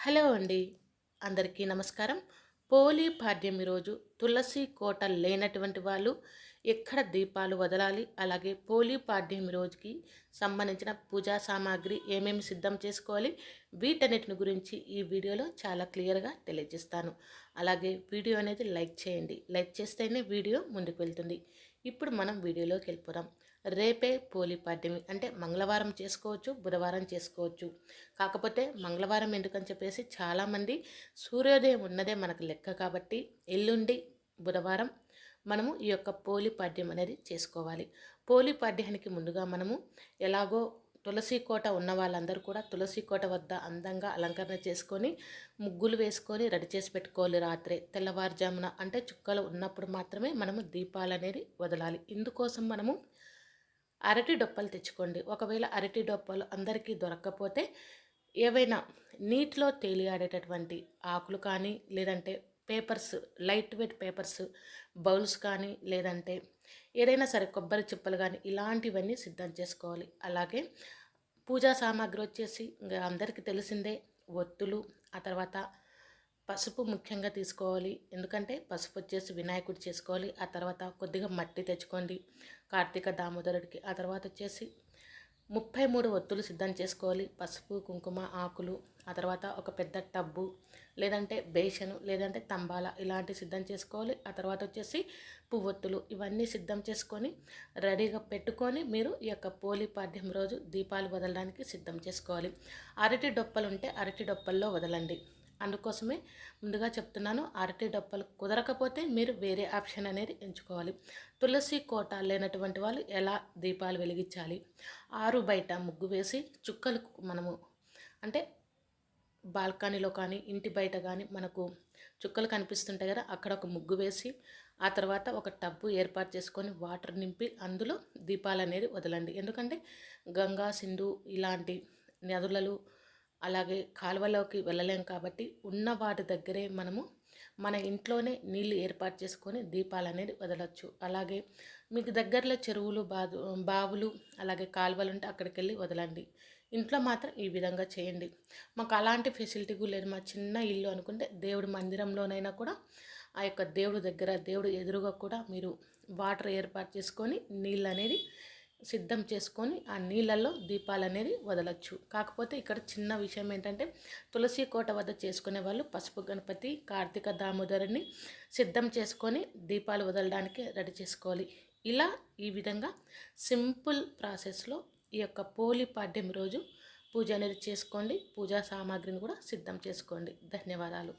Hello అండి. అందరికీ నమస్కారం. పోలీ పాడ్యం ఈరోజు తులసి కోట లేనటువంటి వాళ్ళు ఎక్కడ దీపాలు వదలాలి? అలాగే పోలీ పాడ్యమి రోజుకి సంబంధించిన పూజా సామాగ్రి ఏమేమి సిద్ధం చేసుకోవాలి? వీటన్నిటిని గురించి ఈ వీడియోలో చాలా క్లియర్గా తెలియజేస్తాను. అలాగే వీడియో అనేది లైక్ చేయండి. లైక్ చేస్తేనే వీడియో ముందుకు వెళ్తుంది. ఇప్పుడు మనం వీడియోలోకి వెళ్ళిపోదాం. రేపే పోలి పాడ్యమి అంటే మంగళవారం చేసుకోవచ్చు బుధవారం చేసుకోవచ్చు. కాకపోతే మంగళవారం ఎందుకని చెప్పేసి చాలామంది సూర్యోదయం ఉన్నదే మనకు లెక్క కాబట్టి ఎల్లుండి బుధవారం మనము ఈ యొక్క పోలి పాడ్యం అనేది చేసుకోవాలి. పోలి పాడ్యానికి ముందుగా మనము ఎలాగో తులసి కోట ఉన్న వాళ్ళందరూ కూడా తులసి కోట వద్ద అందంగా అలంకరణ చేసుకొని ముగ్గులు వేసుకొని రెడీ చేసి పెట్టుకోవాలి రాత్రే. తెల్లవారుజామున అంటే చుక్కలు ఉన్నప్పుడు మాత్రమే మనము దీపాలు అనేది వదలాలి. ఇందుకోసం మనము అరటి డొప్పలు తెచ్చుకోండి. ఒకవేళ అరటి డొప్పలు అందరికీ దొరక్కపోతే ఏవైనా నీటిలో తేలియాడేటటువంటి ఆకులు కానీ లేదంటే papers light weight papers bowls కానీ లేదంటే ఏదైనా సరే కొబ్బరి చిప్పలు కానీ ఇలాంటివన్నీ సిద్ధం చేసుకోవాలి. అలాగే పూజా సామాగ్రి వచ్చేసి ఇంకా అందరికీ తెలిసిందే ఒత్తులు ఆ తర్వాత పసుపు ముఖ్యంగా తీసుకోవాలి. ఎందుకంటే పసుపు వచ్చేసి వినాయకుడు చేసుకోవాలి. ఆ తర్వాత కొద్దిగా మట్టి తెచ్చుకోండి కార్తీక దామోదరుడికి. ఆ తర్వాత వచ్చేసి ముప్పై మూడు ఒత్తులు సిద్ధం చేసుకోవాలి. పసుపు కుంకుమ ఆకులు ఆ తర్వాత ఒక పెద్ద టబ్బు లేదంటే బేషను లేదంటే తంబాల ఇలాంటివి సిద్ధం చేసుకోవాలి. ఆ తర్వాత వచ్చేసి పువ్వొత్తులు ఇవన్నీ సిద్ధం చేసుకొని రెడీగా పెట్టుకొని మీరు ఈ యొక్క పోలి పాడ్యం రోజు దీపాలు వదలడానికి సిద్ధం చేసుకోవాలి. అరటి డొప్పలు ఉంటే అరటి డొప్పల్లో వదలండి. అందుకోసమే ముందుగా చెప్తున్నాను అరటి డప్పలు కుదరకపోతే మీరు వేరే ఆప్షన్ అనేది ఎంచుకోవాలి. తులసి కోట లేనటువంటి వాళ్ళు ఎలా దీపాలు వెలిగించాలి? ఆరు బయట ముగ్గు వేసి చుక్కలు మనము అంటే బాల్కనీలో కానీ ఇంటి బయట కానీ మనకు చుక్కలు కనిపిస్తుంటాయి కదా అక్కడ ఒక ముగ్గు వేసి ఆ తర్వాత ఒక టబ్బు ఏర్పాటు చేసుకొని వాటర్ నింపి అందులో దీపాలు అనేది వదలండి. ఎందుకంటే గంగా సింధు ఇలాంటి నదులలో అలాగే కాలువలోకి వెళ్ళలేం కాబట్టి ఉన్న వాటి దగ్గరే మనము మన ఇంట్లోనే నీళ్ళు ఏర్పాటు చేసుకొని దీపాలు అనేది వదలొచ్చు. అలాగే మీకు దగ్గరలో చెరువులు బాదు బావులు అలాగే కాలువలు ఉంటే అక్కడికి వెళ్ళి వదలండి. ఇంట్లో మాత్రం ఈ విధంగా చేయండి. మాకు అలాంటి ఫెసిలిటీ లేదు. మా చిన్న ఇల్లు అనుకుంటే దేవుడి మందిరంలోనైనా కూడా ఆ యొక్క దేవుడి దగ్గర దేవుడు ఎదురుగా కూడా మీరు వాటర్ ఏర్పాటు చేసుకొని నీళ్ళు అనేది సిద్ధం చేసుకొని ఆ నీళ్ళల్లో దీపాలు అనేది వదలచ్చు. కాకపోతే ఇక్కడ చిన్న విషయం ఏంటంటే తులసి కోట వద్ద చేసుకునే వాళ్ళు పసుపు గణపతి కార్తీక దామోదరుని సిద్ధం చేసుకొని దీపాలు వదలడానికి రెడీ చేసుకోవాలి. ఇలా ఈ విధంగా సింపుల్ ప్రాసెస్లో ఈ యొక్క పోలి పాడ్యం రోజు పూజ అనేది చేసుకోండి. పూజా సామాగ్రిని కూడా సిద్ధం చేసుకోండి. ధన్యవాదాలు.